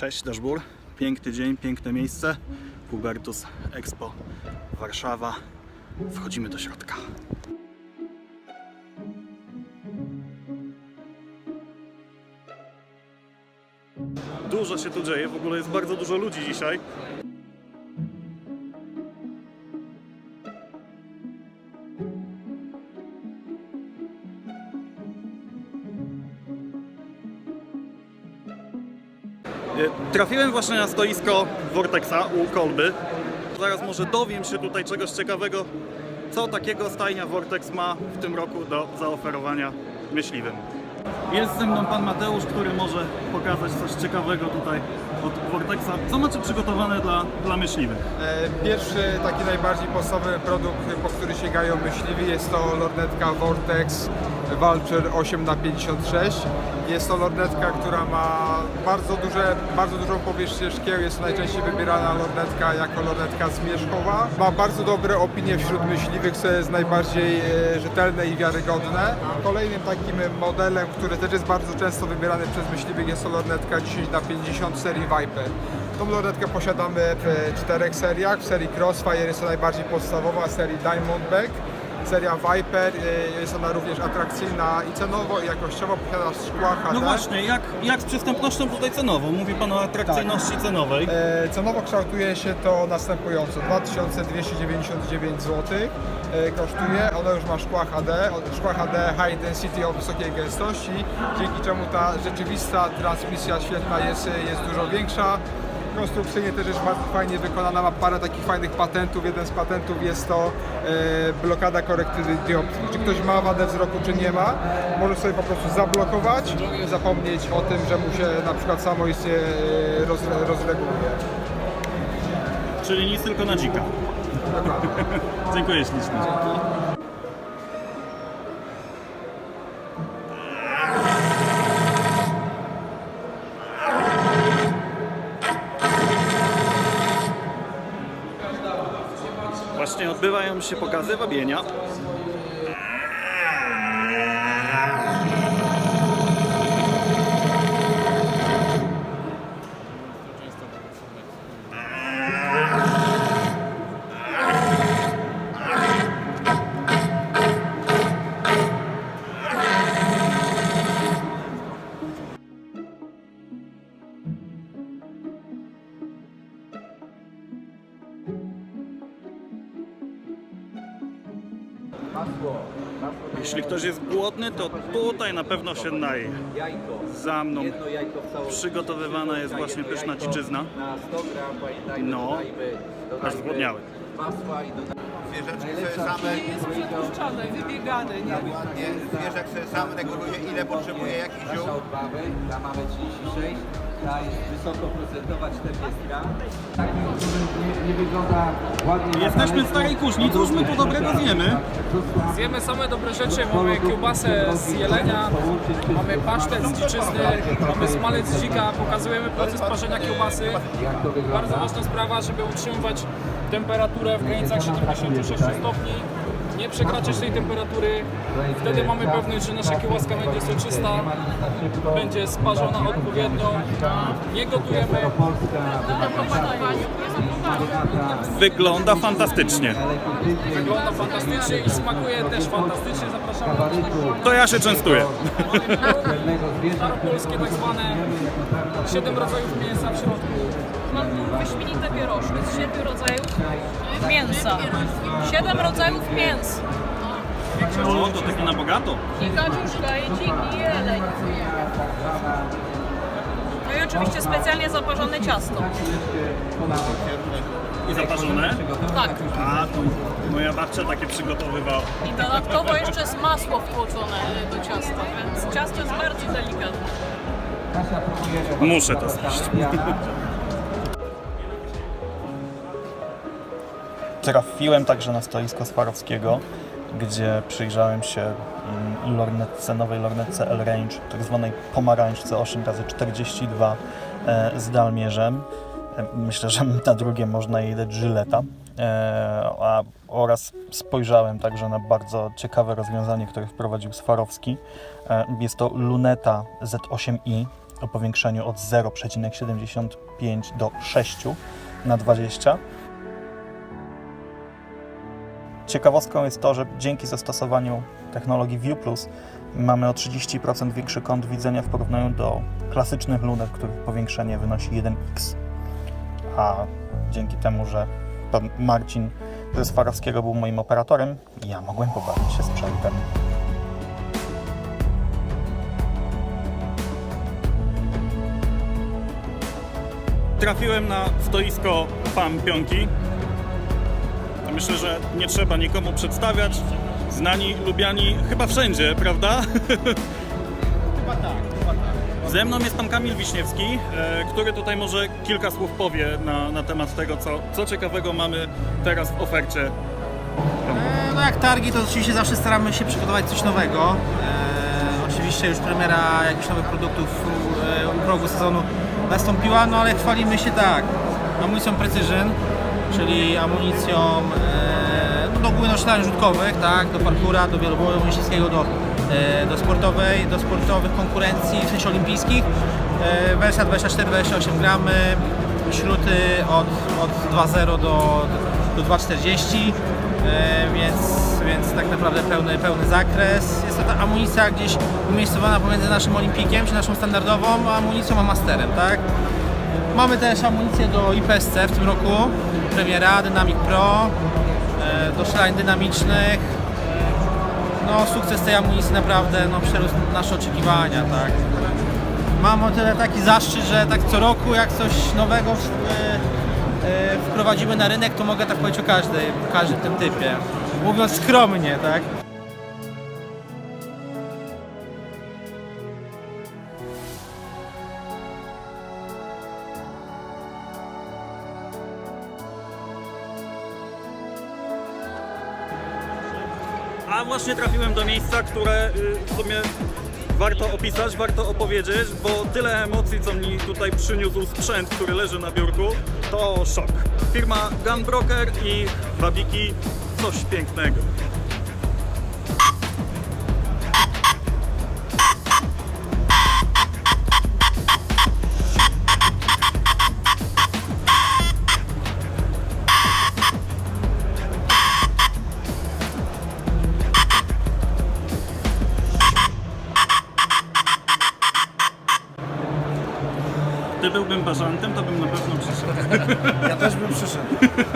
Cześć Dashbur. Piękny dzień, piękne miejsce. Hubertus Expo Warszawa. Wchodzimy do środka. Dużo się tu dzieje, w ogóle jest bardzo dużo ludzi dzisiaj. Trafiłem właśnie na stoisko Vortexa u Kolby. Zaraz może dowiem się tutaj czegoś ciekawego, co takiego stajnia Vortex ma w tym roku do zaoferowania myśliwym. Jest ze mną pan Mateusz, który może pokazać coś ciekawego tutaj od Vortexa. Co macie przygotowane dla, dla myśliwych? E, Pierwszy, taki najbardziej podstawowy produkt, po który sięgają myśliwi, jest to lornetka Vortex Vulture 8x56. Jest to lornetka, która ma bardzo, duże, bardzo dużą powierzchnię szkieł. Jest najczęściej wybierana lornetka jako lornetka zmierzchowa. Ma bardzo dobre opinie wśród myśliwych, co jest najbardziej e, rzetelne i wiarygodne. Kolejnym takim modelem, który też jest bardzo często wybierany przez myśliwych jest lornetka 10x50 serii Viper. Tą lornetkę posiadamy w czterech seriach. W serii Crossfire jest to najbardziej podstawowa, serii Diamondback. Seria Viper y, jest ona również atrakcyjna i cenowo i jakościowo posiada szkła HD. No właśnie, jak, jak z przystępnością tutaj cenową? Mówi pan o atrakcyjności cenowej. E, Cenowo kształtuje się to następująco. 2299 zł e, kosztuje. Ona już ma szkła HD, szkła HD High Density o wysokiej gęstości, dzięki czemu ta rzeczywista transmisja świetna jest, jest dużo większa. Konstrukcyjnie też jest bardzo fajnie wykonana, ma parę takich fajnych patentów. Jeden z patentów jest to e, blokada korektywy dioptrii. Czy ktoś ma wadę wzroku, czy nie ma, może sobie po prostu zablokować i zapomnieć o tym, że mu się na przykład samoistnie e, roz, rozreguluje. Czyli nic tylko na dzika. Dziękuję ślicznie. Właśnie się pokazy wabienia. Jeśli ktoś jest głodny, to tutaj na pewno się naje. Jajko. Za mną przygotowywana jest właśnie pyszna dziczyzna. Na 100 gram pamiętajmy, No. Aż zgłodniały. Masła i dodajmy. Zwierzaczek sobie same, jest przepuszczane, wybiegane, nie? ładnie, zwierzak sobie sam reguluje ile potrzebuje, jakich ziół. Nasza odbawy, ta mamy 36, ta jest wysokoprocentowa 40 gram. Taki, który nie, nie wygląda ładnie Jesteśmy starej kuźni, cóż my tu dobrego zjemy? Zjemy same dobre rzeczy, mamy kiełbasę z jelenia, mamy pasztet z dziczyzny, mamy smalec z dzika, pokazujemy proces parzenia kiełbasy. Bardzo ważna sprawa, żeby utrzymywać temperaturę w granicach 76 stopni, nie przekraczać tej temperatury, wtedy mamy pewność, że nasza kiełbaska będzie soczysta, będzie sparzona odpowiednio, nie gotujemy. Wygląda fantastycznie. Wygląda fantastycznie i smakuje też fantastycznie, zapraszamy. To ja się częstuję. staropolskie tak zwane, 7 rodzajów mięsa w środku. Mam tu wyśmienite pierożki z siedmiu rodzajów mięsa. Siedem rodzajów mięs. O, to takie na bogato. I kaczuszka, i dzik, i jeleń. No i oczywiście specjalnie zaparzone ciasto. I zaparzone. Tak. A, to moja babcia takie przygotowywała. I dodatkowo jeszcze jest masło wtłoczone do ciasta, więc ciasto jest bardzo delikatne. Muszę to zjeść. Trafiłem także na stoisko Swarowskiego, gdzie przyjrzałem się mm, lornetce, nowej lornetce L-Range, tak zwanej pomarańczce 8x42 e, z dalmierzem. E, Myślę, że na drugie można jej dać żyleta. E, a, oraz spojrzałem także na bardzo ciekawe rozwiązanie, które wprowadził Swarowski. Jest to luneta Z8i o powiększeniu od 0,75 do 6 na 20. Ciekawostką jest to, że dzięki zastosowaniu technologii View Plus mamy o 30% większy kąt widzenia w porównaniu do klasycznych lunet, których powiększenie wynosi 1x. A dzięki temu, że pan Marcin z Farowskiego był moim operatorem, ja mogłem pobawić się sprzętem. Trafiłem na stoisko FAM. Myślę, że nie trzeba nikomu przedstawiać. Znani, lubiani chyba wszędzie, prawda? Chyba tak, chyba tak. Ze mną jest pan Kamil Wiśniewski, e, który tutaj może kilka słów powie na, na temat tego, co, co ciekawego mamy teraz w ofercie. E, No jak targi, to oczywiście zawsze staramy się przygotować coś nowego. E, oczywiście już premiera jakichś nowych produktów u progu sezonu nastąpiła, no ale chwalimy się tak, amunicją Precision, czyli amunicją e, no, do szkoleń rzutkowych, tak, do parkura, do wieloboju myśliwskiego, do, e, do sportowej, do sportowych konkurencji, w sensie olimpijskich. E, wersja 24-28 gramy, śruty od, od 2.0 do, do 2.40, e, więc, więc tak naprawdę pełny, pełny zakres. Jest to ta amunicja gdzieś umiejscowana pomiędzy naszym olimpikiem, czy naszą standardową, a amunicją a masterem, tak? Mamy też amunicję do IPSC w tym roku, premiera Dynamic Pro, e, do szalań dynamicznych. No sukces tej amunicji naprawdę no, przerósł nasze oczekiwania, tak. Mam o tyle taki zaszczyt, że tak co roku jak coś nowego e, e, wprowadzimy na rynek, to mogę tak powiedzieć o każdej, każdym tym typie. Mówiąc skromnie, tak. Właśnie trafiłem do miejsca, które y, w sumie warto opisać, warto opowiedzieć, bo tyle emocji, co mi tutaj przyniósł sprzęt, który leży na biurku, to szok. Firma Gunbroker i Wabiki, coś pięknego. Byłbym bażantem, to bym na pewno przyszedł. Ja też bym przyszedł.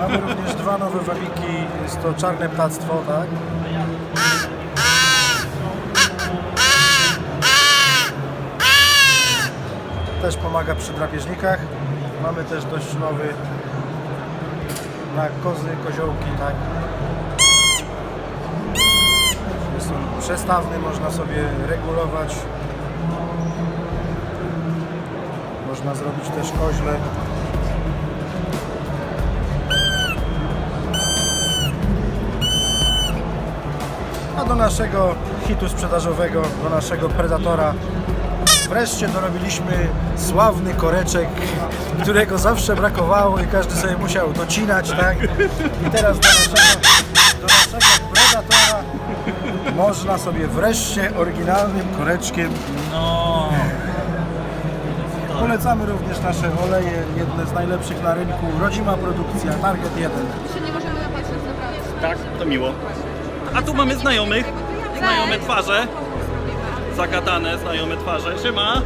Mamy również dwa nowe wabiki, jest to czarne ptactwo, tak? Też pomaga przy drapieżnikach. Mamy też dość nowy na kozy, koziołki, tak? Jest on przestawny, można sobie regulować. Można zrobić też koźle. A do naszego hitu sprzedażowego, do naszego Predatora wreszcie dorobiliśmy sławny koreczek, którego zawsze brakowało i każdy sobie musiał docinać, tak? I teraz do naszego, do naszego Predatora można sobie wreszcie oryginalnym koreczkiem No. Polecamy również nasze oleje, jedne z najlepszych na rynku, rodzima produkcja, Target 1. Tak, to miło. A tu mamy znajomych, znajome twarze. Zagadane znajome twarze. Siema.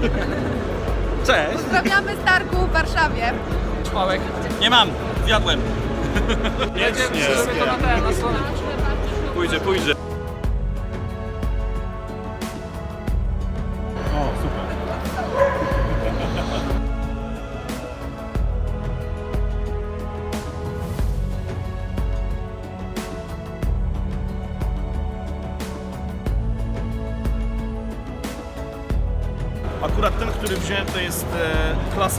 Cześć. Pozdrawiamy z targu w Warszawie. Pałek. Nie mam, zjadłem. Nie, stronę. Pójdzie, pójdzie.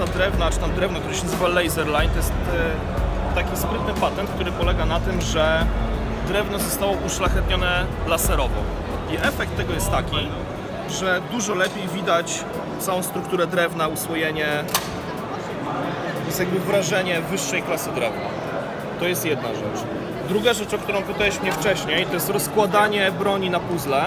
Klasa drewna, czy tam drewno, które się nazywa Laserline. To jest e, taki sprytny patent, który polega na tym, że drewno zostało uszlachetnione laserowo. I efekt tego jest taki, że dużo lepiej widać całą strukturę drewna, usłojenie. Jest jakby wrażenie wyższej klasy drewna. To jest jedna rzecz. Druga rzecz, o którą pytałeś mnie wcześniej, to jest rozkładanie broni na puzzle.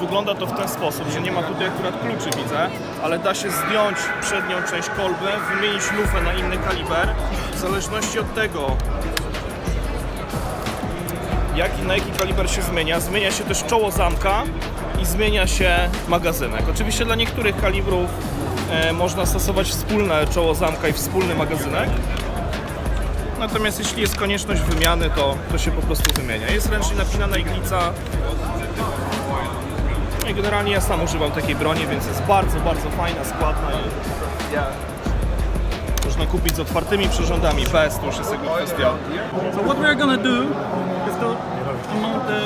wygląda to w ten sposób, że nie ma tutaj akurat kluczy widzę, ale da się zdjąć przednią część kolby, wymienić lufę na inny kaliber. W zależności od tego, jaki, na jaki kaliber się zmienia, zmienia się też czoło zamka i zmienia się magazynek. Oczywiście dla niektórych kalibrów e, można stosować wspólne czoło zamka i wspólny magazynek. Natomiast jeśli jest konieczność wymiany, to, to się po prostu wymienia. Jest ręcznie napinana iglica. I generalnie ja sam używam takiej broni, więc jest bardzo, bardzo fajna, składna i można kupić z otwartymi przyrządami. PS to już jest jakby kwestia So what we're gonna do is to mount the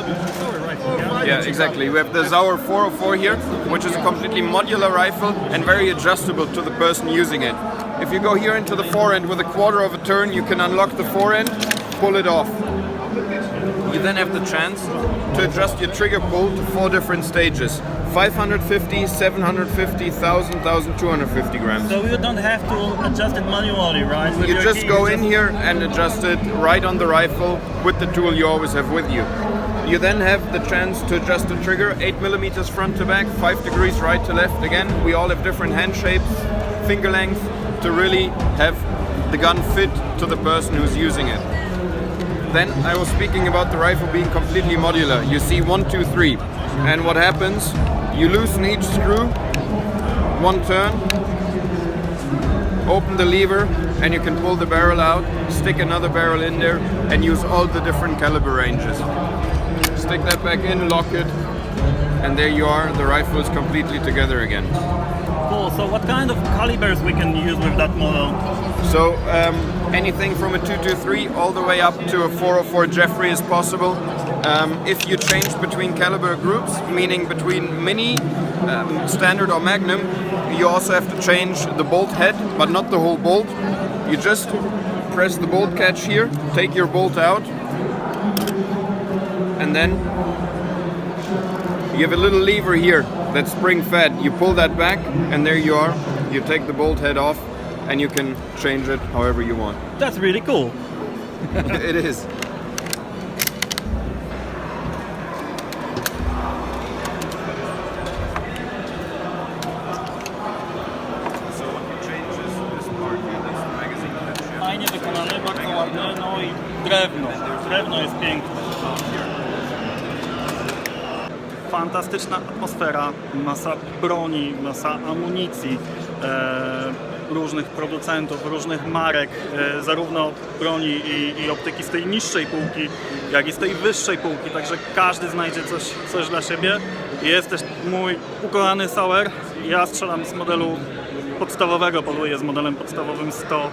rifle, yeah? Yeah, exactly. We have the Zauer 404 here, which is a completely modular rifle and very adjustable to the person using it. If you go here into the forend with a quarter of a turn, you can unlock the forend, pull it off. You then have the chance to adjust your trigger pull to four different stages 550, 750, 1000, 1250 grams. So you don't have to adjust it manually, right? With You just key, go you in just- here and adjust it right on the rifle with the tool you always have with you. You then have the chance to adjust the trigger 8 millimeters front to back, 5 degrees right to left. Again, we all have different hand shapes, finger length to really have the gun fit to the person who's using it. Then I was speaking about the rifle being completely modular. You see one, two, three, and what happens? You loosen each screw, one turn, open the lever and you can pull the barrel out, stick another barrel in there and use all the different caliber ranges. Stick that back in, lock it, and there you are, the rifle is completely together again. So what kind of calibers we can use with that model? So um, anything from a 223 all the way up to a 404 Jeffrey is possible. Um, if you change between caliber groups, meaning between mini, um, standard or magnum, you also have to change the bolt head, but not the whole bolt. You just press the bolt catch here, take your bolt out, and then you have a little lever here that's spring fed. You pull that back, and there you are. You take the bolt head off, and you can change it however you want. That's really cool. it is. Fantastyczna atmosfera, masa broni, masa amunicji, e, różnych producentów, różnych marek, e, zarówno broni i, i optyki z tej niższej półki, jak i z tej wyższej półki, także każdy znajdzie coś, coś dla siebie. Jest też mój ukochany Sauer, ja strzelam z modelu podstawowego, poluję z modelem podstawowym 100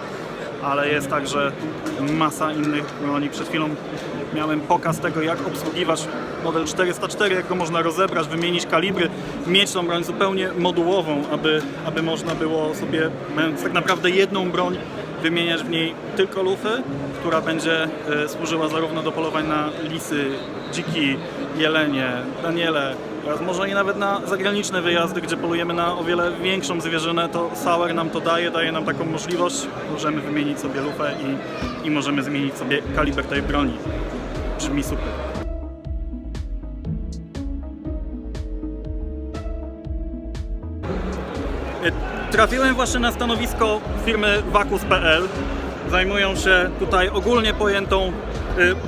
ale jest także masa innych broni. Przed chwilą miałem pokaz tego, jak obsługiwać model 404, jak go można rozebrać, wymienić kalibry, mieć tą broń zupełnie modułową, aby, aby można było sobie, mając tak naprawdę jedną broń, wymieniać w niej tylko lufy, która będzie e, służyła zarówno do polowań na lisy, dziki, jelenie, daniele, oraz może i nawet na zagraniczne wyjazdy, gdzie polujemy na o wiele większą zwierzynę, to Sauer nam to daje, daje nam taką możliwość. Możemy wymienić sobie lufę i, i możemy zmienić sobie kaliber tej broni. Brzmi super. Trafiłem właśnie na stanowisko firmy Vakus.pl. Zajmują się tutaj ogólnie pojętą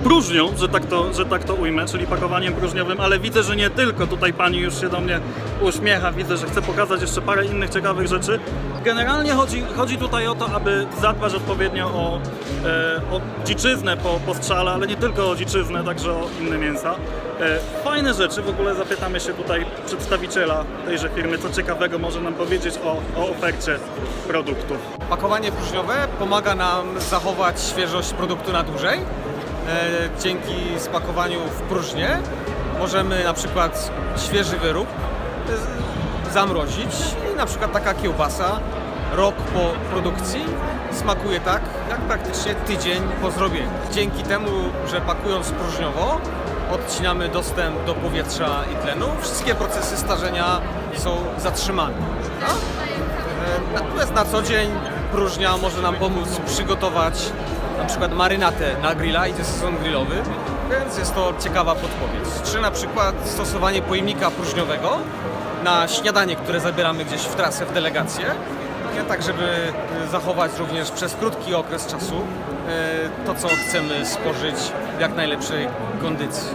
próżnią, że tak, to, że tak to ujmę, czyli pakowaniem próżniowym, ale widzę, że nie tylko. Tutaj pani już się do mnie uśmiecha, widzę, że chce pokazać jeszcze parę innych ciekawych rzeczy. Generalnie chodzi, chodzi tutaj o to, aby zadbać odpowiednio o, e, o dziczyznę po, po strzale, ale nie tylko o dziczyznę, także o inne mięsa. E, Fajne rzeczy, w ogóle zapytamy się tutaj przedstawiciela tejże firmy, co ciekawego może nam powiedzieć o, o ofercie produktów. Pakowanie próżniowe pomaga nam zachować świeżość produktu na dłużej. E, dzięki spakowaniu w próżnię możemy na przykład świeży wyrób zamrozić i na przykład taka kiełbasa rok po produkcji smakuje tak, jak praktycznie tydzień po zrobieniu. Dzięki temu, że pakując próżniowo odcinamy dostęp do powietrza i tlenu, wszystkie procesy starzenia są zatrzymane. No? E, Natomiast na co dzień próżnia może nam pomóc przygotować na przykład marynatę na grilla i to jest sezon grillowy. więc jest to ciekawa podpowiedź. Czy na przykład stosowanie pojemnika próżniowego na śniadanie, które zabieramy gdzieś w trasę, w delegację, tak żeby y, zachować również przez krótki okres czasu y, to, co chcemy spożyć w jak najlepszej kondycji.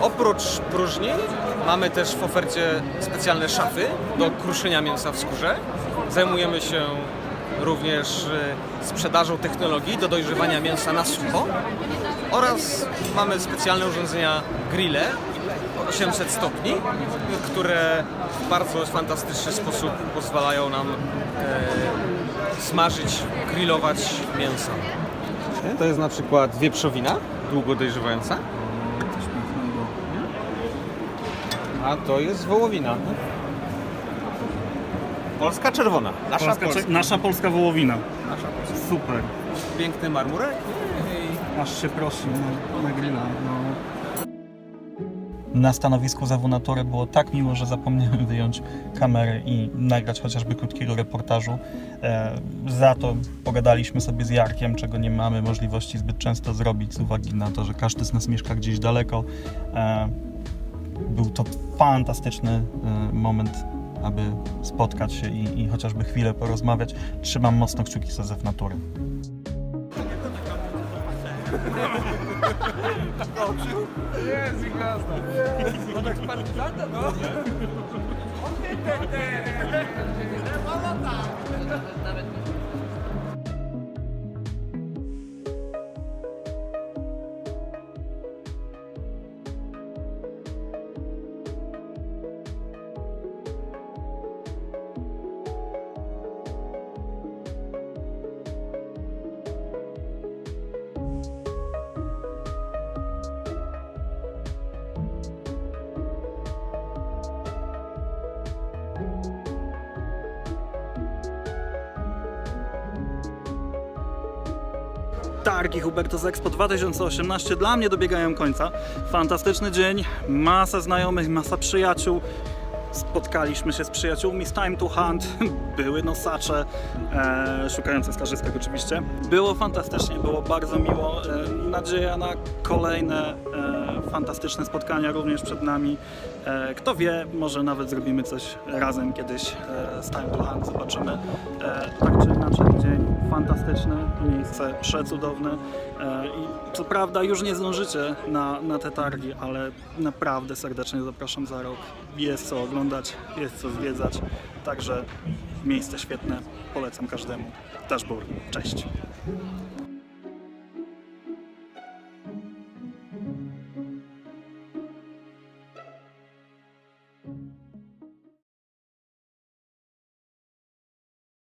Oprócz próżni mamy też w ofercie specjalne szafy do kruszenia mięsa w skórze. Zajmujemy się również y, sprzedażą technologii do dojrzewania mięsa na sucho oraz mamy specjalne urządzenia grille 800 stopni, które w bardzo fantastyczny sposób pozwalają nam e, smażyć, grillować mięso. To jest na przykład wieprzowina, długo dojrzewająca. A to jest wołowina. Polska czerwona, nasza Polska, polska. nasza polska wołowina. Nasza polska. Super. Piękny marmurek. Aż się prosi na, na grilla. No. Na stanowisku zawunatury było tak miło, że zapomniałem wyjąć kamery i nagrać chociażby krótkiego reportażu. E, za to pogadaliśmy sobie z Jarkiem, czego nie mamy możliwości zbyt często zrobić z uwagi na to, że każdy z nas mieszka gdzieś daleko. E, był to fantastyczny e, moment, aby spotkać się i, i chociażby chwilę porozmawiać. Trzymam mocno kciuki za zew natury. Targi Hubertus Expo 2018 dla mnie dobiegają końca. Fantastyczny dzień, masa znajomych, masa przyjaciół. Spotkaliśmy się z przyjaciółmi z Time to Hunt, były nosacze, e, szukające skarżystek oczywiście. Było fantastycznie, było bardzo miło. E, nadzieja na kolejne e, fantastyczne spotkania również przed nami. E, kto wie, może nawet zrobimy coś razem kiedyś e, z Time to Hunt, zobaczymy. E, tak czy inaczej, dzień fantastyczny, miejsce przecudowne i co prawda już nie zdążycie na, na te targi, ale naprawdę serdecznie zapraszam za rok. Jest co oglądać, jest co zwiedzać, także miejsce świetne, polecam każdemu. Dashboard, cześć!